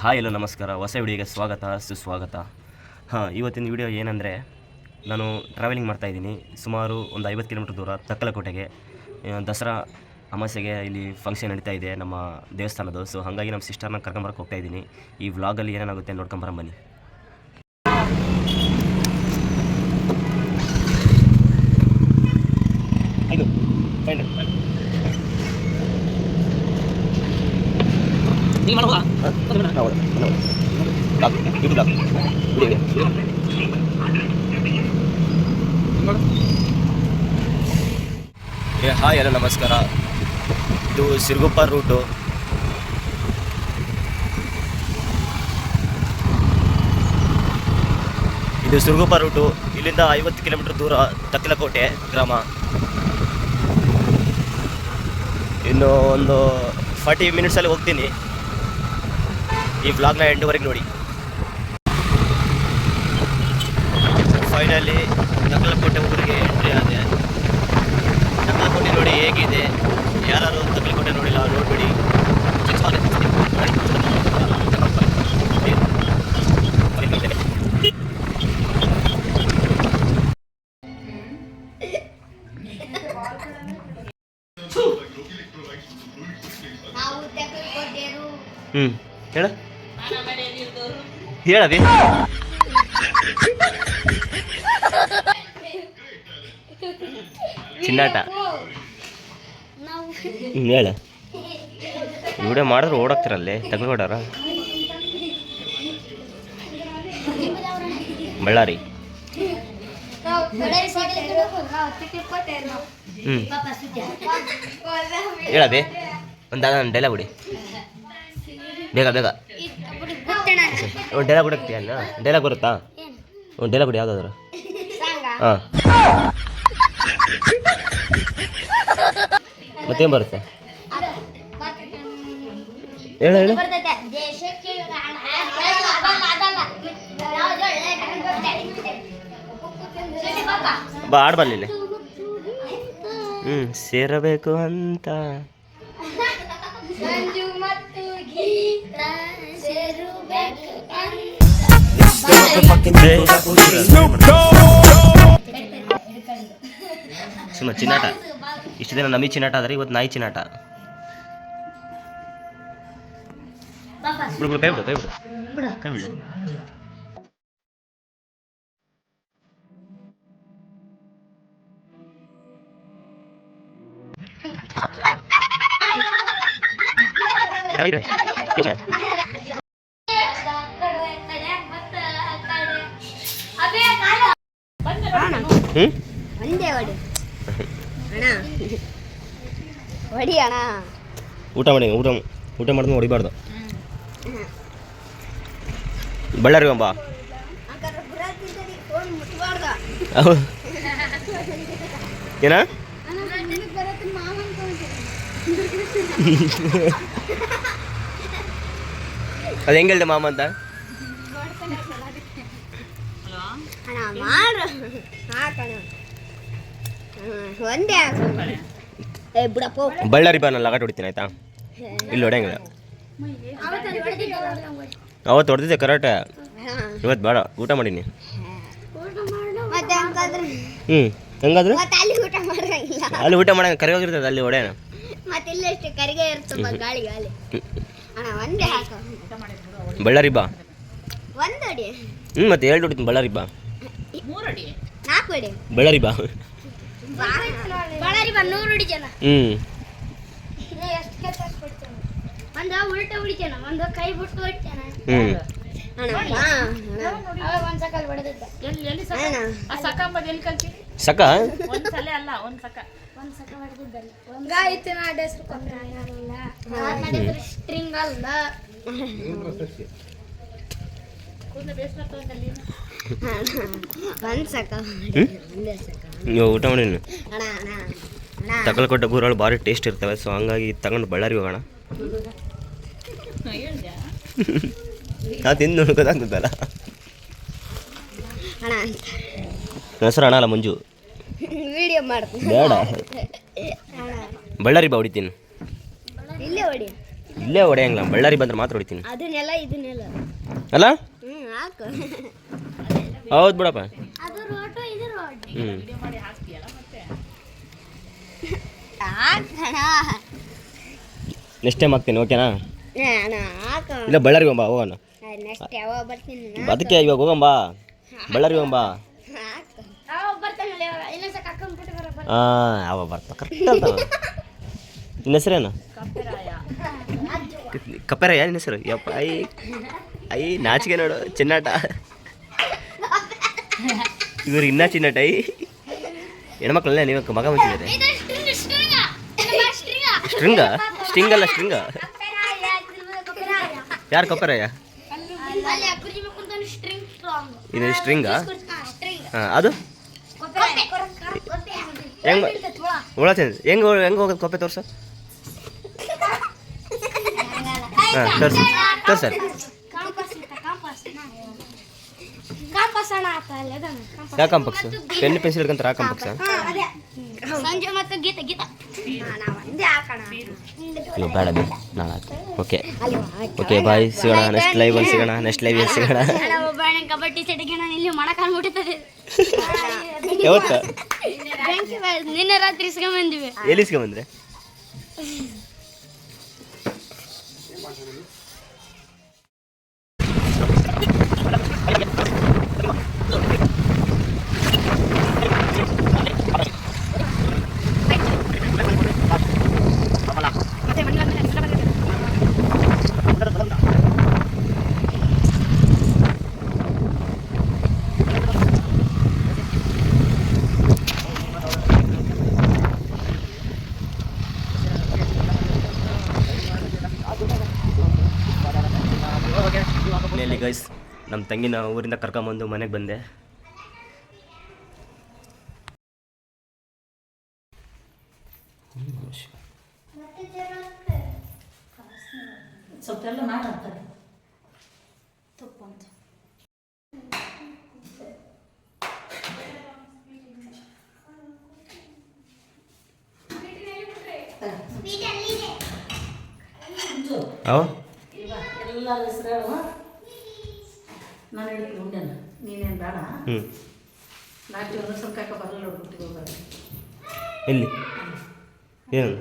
Hi ಎಲ್ಲೋ ನಮಸ್ಕಾರ. ಹೊಸ ವಿಡಿಯೋಗೆ ಸ್ವಾಗತ, ಸುಸ್ವಾಗತ. ಹಾಂ, ಇವತ್ತಿನ ವಿಡಿಯೋ ಏನಂದರೆ, ನಾನು ಟ್ರಾವೆಲಿಂಗ್ ಮಾಡ್ತಾಯಿದ್ದೀನಿ ಸುಮಾರು ಒಂದು ಐವತ್ತು ಕಿಲೋಮೀಟ್ರ್ ದೂರ, ತಕ್ಕಲಕೋಟೆಗೆ. ದಸರಾ ಅಮಾಸೆಗೆ ಇಲ್ಲಿ ಫಂಕ್ಷನ್ ನಡೀತಾ ಇದೆ ನಮ್ಮ ದೇವಸ್ಥಾನದ್ದು. ಸೊ ಹಾಗಾಗಿ ನಮ್ಮ ಸಿಸ್ಟರ್ನ ಕರ್ಕೊಂಬರಕ್ಕೆ ಹೋಗ್ತಾಯಿದ್ದೀನಿ ಈ ವ್ಲಾಗಲ್ಲಿ ಏನಾಗುತ್ತೆ ನೋಡ್ಕೊಂಬರಂ ಬನ್ನಿ. ಏ ಹಾಯ್ ಎಲ್ಲ ನಮಸ್ಕಾರ ಇದು ಸಿರುಗುಪ್ಪ ರೂಟು ಇದು ಸಿರುಗುಪ್ಪ ರೂಟು ಇಲ್ಲಿಂದ ಐವತ್ತು ಕಿಲೋಮೀಟರ್ ದೂರ ತಕ್ಕಲಕೋಟೆ ಗ್ರಾಮ. ಇನ್ನು ಒಂದು ಫಾರ್ಟಿ ಮಿನಿಟ್ಸಲ್ಲಿ ಹೋಗ್ತೀನಿ. ಈ ಬ್ಲಾಗ್ನ ಎಂಡುವರೆಗೆ ನೋಡಿ. ಫೈನಲಿ ತಕ್ಕಲಕೋಟೆ ಊರಿಗೆ ಎಂಟ್ರಿ ಆದೆ. ತಕ್ಕಲಕೋಟೆ ನೋಡಿ ಹೇಗಿದೆ? ಯಾರು ತಕ್ಕಲಕೋಟೆ ನೋಡಿಲ್ಲ ನೋಡ್ಬಿಡಿ. ಹ್ಞೂ ಹೇಳ. ಹೇಳದಿ. ಚಿನ್ನಾಟ. ಹೇಳ. ವಿಡಿಯೋ ಮಾಡಿದ್ರೆ ಓಡಾಕ್ತಿರಲ್ಲಿ ತಗೊಳ್ಬೇಡಾರ ಬಳ್ಳಾರಿ. ಹ್ಞೂ ಹೇಳಬೇ ಒಂದು ಡೈಲಾಗ್ ಬಿಡಿ. ಬೇಗ ಬೇಗ ಒಂದು ಡೈಲಾಗ್ ಕೊಡಕ್ತೀಯ ಅನ್ನ ಡೈಲಾಗ್ ಬರುತ್ತಾ? ಒಂದು ಡೈಲಾಗ್ ಕೊಡಿ ಯಾವುದಾದ್ರು. ಹಾಂ. ಮತ್ತೇನು ಬರುತ್ತೆ? ಹೇಳು ಹೇಳು. ಬಾ ಆಡ್ಬಲ್ಲಿ ಬರ್ಲಿಲ್ಲ ಹ್ಞೂ ಸೇರಬೇಕು ಅಂತ ಸಂಜು ಮತ್ತು ಗೀತ ಸೇರುಬೇಕು ಸುಮ್ಮ ಚಿನ್ನಾಟ. ಇಷ್ಟು ದಿನ ನಮಿ ಚಿನ್ನಾಟ ಆದ್ರೆ ಇವತ್ತು ನಾಯಿ ಚಿನ್ನಾಟ. ಬಿಡು ಬಿಡು, ಕೈ ಬಿಡು ಕೈ ಬಿಡು. ಕೈ ಬಿಡು? ಊಟ ಮಾಡಿ ಊಟ ಊಟ ಮಾಡಿದ್ಮೇಲೆ ಹೊಡಿಬಾರ್ದು ಬಳ್ಳಾರಿ ಬಾ ಫೋನ್ ಮುಟ್ಬಾರ್ದ ಹೌದು ಏನ ಅದು ಹೆಂಗೆ ಹೇಳ್ದೆ ಮಾಮ ಅಂತ ಅಣ್ಣ ಮಾಡು. ಹಾಕಣ ಒಂದೇ ಹಾಕು ಏ ಬಿಡಪ್ಪ. ಬಳ್ಳಾರಿ ಬಾ ನಾನು ಲಗಾಟ್ ಹೊಡಿತೀನಿ ಆಯ್ತಾ? ಇಲ್ಲಿ ಹೊಡೆಯಂಗಿಲ್ಲ ಅವತ್ತು ಹೊಡೆದಿದ್ದೆ ಕರೆಕ್ಟ್ ಇವತ್ತು ಬೇಡ ಊಟ ಮಾಡೀನಿ. ಮತ್ತೆ ಹಂಗಾದ್ರೆ? ಹ್ಞೂ ಹೆಂಗಾದ್ರು? ಅಲ್ಲಿ ಊಟ ಮಾಡಂಗಿಲ್ಲ. ಅಲ್ಲಿ ಊಟ ಮಾಡಂಗ ಕರಿ ಹೋಗಿರ್ತದೆ ಅಲ್ಲಿ ಹೊಡೆಯೋಣ ಮತ್ತೆ ಇಲ್ಲಷ್ಟು ಕರಿಗೆ ಇರ್ತಮ್ಮ ಗಾಳಿ ಗಾಳಿ. ಅಣ್ಣ ಒಂದೇ ಹಾಕು. ಬಳ್ಳಾರಿ ಬಾ. ಒಂದು ಹ್ಞೂ ಮತ್ತೆ ಎರಡು ಹೊಡಿತೀನಿ ಬಳ್ಳಾರಿ ಬಾ. ಬಳ್ಳಾರಿ ಬಾ. ಬಳ್ಳಾರಿ ಬಾ ನೂರು ಜನ. ಹ್ಞೂ ಎಷ್ಟು ಕೆಲಸ ಕೊಡ್ತೇನೆ? ಒಂದು ಉಲ್ಟ ಹೊಡಿತೇನ ಒಂದು ಕೈ ಬಿಟ್ಟು ಹೊಡಿತೇನ. ಹ್ಞೂ ಸಕ? ಸ್ಟ್ರಿಂಗ್ ಅಲ್ಲ. ನೀವು ಊಟ ಮಾಡಿ ತಕಲ್ಕೊಟ್ಟ ಗೂರಗಳು ಭಾರಿ ಟೇಸ್ಟ್ ಇರ್ತವೆ ಸೊ ಹಂಗಾಗಿ ತಗೊಂಡು ಬಳ್ಳಾರಿ ಹೋಗೋಣ. ನಾ ತಿಂದು ನೋಡ್ಕೋದಾಗ್ತದಲ್ಲ ಹೆಸರು ಅಣ್ಣ ಅಲ್ಲ ಮಂಜು. ಬೇಡ. ಬಳ್ಳಾರಿ ಬಾ ಹೊಡಿತೀನಿ. ಇಲ್ಲೇ ಹೊಡಿ. ಇಲ್ಲೇ ಹೊಡೆಯಂಗಿಲ್ಲ ಬಳ್ಳಾರಿ ಬಂದ್ರೆ ಮಾತ್ರ ಹೊಡಿತೀನಿ. ಅದನ್ನೆಲ್ಲ ಇದನ್ನೆಲ್ಲ. ಅಲ್ಲ? ಹೌದು ಬಿಡಪ್ಪ. ಅದು ರೋಟು ಇದು ರೋಡ್ ಹ್ಞೂ ವಿಡಿಯೋ ಮಾಡಿ ಹಾಕ್ತೀಯಲ್ಲ ಮತ್ತೆ ಹಾಕಣ ನೆಕ್ಸ್ಟ್ ಟೈಮ್ ಹಾಕ್ತೀನಿ ಓಕೆನಾ ಇಲ್ಲ ಬಳ್ಳಾರಿ ಬಾ ಹೋಗೋಣ. ನೆಕ್ಸ್ಟ್ ಯಾವಾಗ ಬರ್ತೀನಿ ಅದಕ್ಕೆ ಇವಾಗ ಹೋಗಂಬಾ ಬಳ್ಳಾರಿ ಹೋಗಂಬಾ ಹಾಂ ಅವ ಬರ್ತಾ ಕರೆಕ್ಟ್ ಅಂತ ನಿನ್ನ ಹೆಸರೇನು? ಕಪ್ಪೆರಾಯ. ನಿನ್ನ ಹೆಸರು? ಯಪ್ಪ ಐ ನಾಚಿಕೆ ನೋಡು, ಚಿನ್ನಾಟ. ಇವ್ರು ಇನ್ನ ಚಿನ್ನಾಟ ಐ ಹೆಣ್ಮಕ್ಳಲ್ಲ ನೀವು ಮಗ ಇದು ಸ್ಟ್ರಿಂಗ್ ಸ್ಟ್ರಿಂಗ ಅಲ್ಲ ಸ್ಟ್ರಿಂಗ ಯಾರು ಕೊಪ್ಪರಯ್ಯ? ಇದು ಸ್ಟ್ರಿಂಗಾ ಹಾಂ, ಅದು? ಹೆಂಗ್ ತಿಂದ ಹೆಂಗೆ ಹೆಂಗೆ ಹೋಗೋದು ಕೊಪ್ಪೆ ತೋರ್ಸು? ಹಾಂ ಸರ್ ತೋರ್ಸರ್ ಯಾಕೆ ಕಂಪಕ್ಸ್ ಪೆನ್ ಪೆನ್ಸಿಲ್ ಹಿಡ್ಕೊಂತಾರೆ ಆ? ಕಂಪಕ್ಸ್ ಸಂಜೆ ಮತ್ತು ಗೀತ ಗೀತ. ಅಯ್ಯೋ ಬೇಡ ಬೇಡ. ನಾಳೆ ಓಕೆ. Okay bye. ಸಿಗೋಣ ನೆಕ್ಸ್ಟ್ ಲೈವ್ ಅಲ್ಲಿ ಸಿಗೋಣ. ನೆಕ್ಸ್ಟ್ ಲೈವ್ ಅಲ್ಲಿ ಸಿಗೋಣ. ಕಬಡ್ಡಿ ಚಟಿಗೆ ನಾನು ಇಲ್ಲಿ ಮೊಣಕಾಲು ಮುಟ್ಟಿತದೆ ಯಾವತ್ತ? ನಿನ್ನೆ ರಾತ್ರಿ ಇಸ್ಕೊಂಬಂದಿವಿ ಎಲ್ಲಿ ಇಸ್ಕೊಂಬಂದ್ರೆ ಇಲ್ಲಿ ಗೈಸ್ ನಮ್ಮ ತಂಗಿನ ಊರಿಂದ ಕರ್ಕೊಂಬಂದು ಮನೆಗೆ ಬಂದೆ. ಸ್ವಲ್ಪ ಎಲ್ಲ ಮಾತಾಡ್ತಾರೆ ಅವ ಎಲ್ಲ ಹೆಸರು ನಾನು ಹೇಳಿದ್ರು ಉಂಡೆನ ನೀನೇನು ಬೇಡ. ಹ್ಞೂ ನಾಟಿ ಒಂದು ಸ್ವಲ್ಪ ಬರಲ್ಲ ಹುಟ್ಟಿಗೆ ಹೋಗೋದು ಎಲ್ಲಿ? ಏನು?